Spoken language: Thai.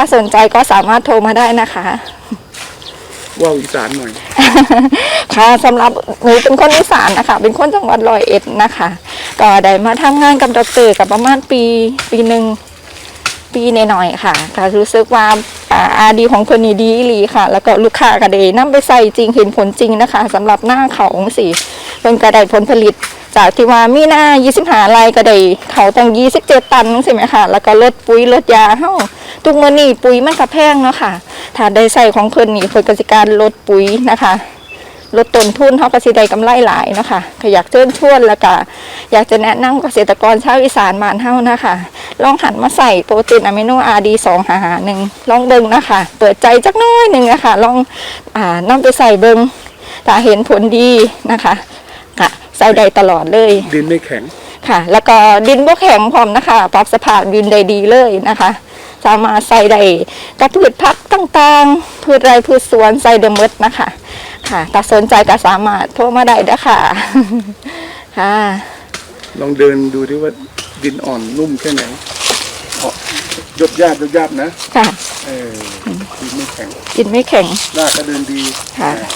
ถ้าสนใจก็สามารถโทรมาได้นะคะ ว่าวอีสานหน่อย ค่ะสำหรับหนูเป็นคนอีสานนะคะ เป็นคนจังหวัดร้อยเอ็ดนะคะ ก็ได้มาทำงานกับดอกเตอรกับประมาณปีปีหนึ่งปีหน่อยๆค่ะก็รู้สึกว่าอ่าอาดีของเพิ่นนี่ดีอีหลีค่ะ แล้วก็ลูกค้าก็ได้นำไปใส่จริงเห็นผลจริงนะคะสำหรับหน้าเขาของสีเพิ่นก็ได้ผลผลิต จากที่ว่ามีหน้า25ไร่ก็ได้เขาตั้ง27 ตันใช่ไหมคะแล้วก็ลดปุ๋ยลดยาเฮา ทุกมื้อนี้ปุ๋ยมันก็แพงเนาะค่ะถ้าได้ใส่ของเพิ่นนี่เพิ่นก็สิการลดปุ๋ยนะคะลดต้นทุนเขาก็สิได้กำไรหลายเนาะค่ะก็อยากเชิญชวนแล้วก็อยากจะแนะนำเกษตรกรชาวอีสานบ้านเฮานะคะ ลองหันมาใส่โปรตีนอะมิโนอาร์ดีสองหาหนึ่งลองเบิ่งนะคะ เปิดใจจักหน้อยหนึ่งนะคะลองอ่านำไปใส่เบิ่งถ้าเห็นผลดีนะคะค่ะใส่ได้ตลอดเลย ดินไม่แข็งค่ะ แล้วก็ดินบ่แข็งพร้อมนะคะ ปรับสภาพดินได้ดีเลยนะคะ สามารถใส่ได้กับพืชพักต่างๆ พืชไร่พืชสวนใส่เดมดนะคะ ค่ะถ้าสนใจก็สามารถโทรมาได้เด้อค่ะค่ะ ลองเดินดูดิว่าดินอ่อนนุ่มแค่ไหนอ๋อยบยาบยบยาบนะ ค่ะ เออดินไม่แข็งดินไม่แข็งรากก็เดินดีค่ะอ่า